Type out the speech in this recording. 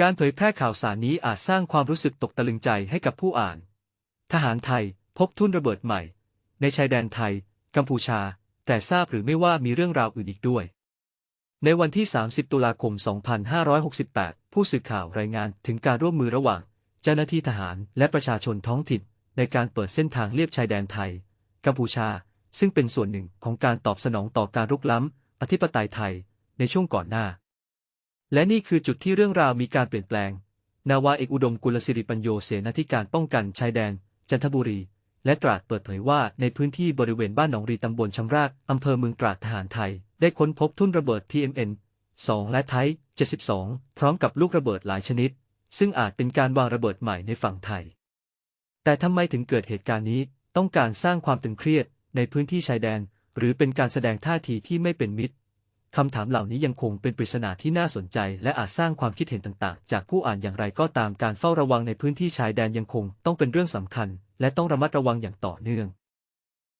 การเผยแพร่ข่าวสารนี้อาจสร้างความรู้สึกตกตะลึงใจให้กับผู้อ่าน ทหารไทยพบทุ่นระเบิดใหม่ ในชายแดนไทย กัมพูชา แต่ทราบหรือไม่ว่ามีเรื่องราวอื่นอีกด้วย ในวันที่ 30 ตุลาคม 2568 ผู้สื่อข่าวรายงานถึงการร่วมมือระหว่าง เจ้าหน้าที่ทหารและประชาชนท้องถิ่น ในการเปิดเส้นทางเลียบชายแดนไทย กัมพูชา ซึ่งเป็นส่วนหนึ่งของการตอบสนองต่อการรุกล้ำอธิปไตยไทย ในช่วงก่อนหน้า และนี่คือจุดที่เรื่องราวมีการเปลี่ยนแปลง นาวาเอกอุดมกุลศิริปัญโยเสนาธิการป้องกันชายแดน จันทบุรี และตราดเปิดเผยว่าในพื้นที่บริเวณบ้านหนองรีตำบลชำรากอำเภอเมืองตราดทหารไทย ได้ค้นพบทุ่นระเบิด PMN 2 และไทย 72 พร้อมกับลูกระเบิดหลายชนิด ซึ่งอาจเป็นการวางระเบิดใหม่ในฝั่งไทย แต่ทำไมถึงเกิดเหตุการณ์นี้ ต้องการสร้างความตึงเครียดในพื้นที่ชายแดน หรือเป็นการแสดงท่าทีที่ไม่เป็นมิตร คำถามเหล่านี้ยังคงเป็นปริศนาที่น่าสนใจ และอาจสร้างความคิดเห็นต่าง ๆ จากผู้อ่านอย่างไรก็ตามการเฝ้าระวังในพื้นที่ชายแดนยังคงต้องเป็นเรื่องสำคัญ และต้องระมัดระวังอย่างต่อเนื่อง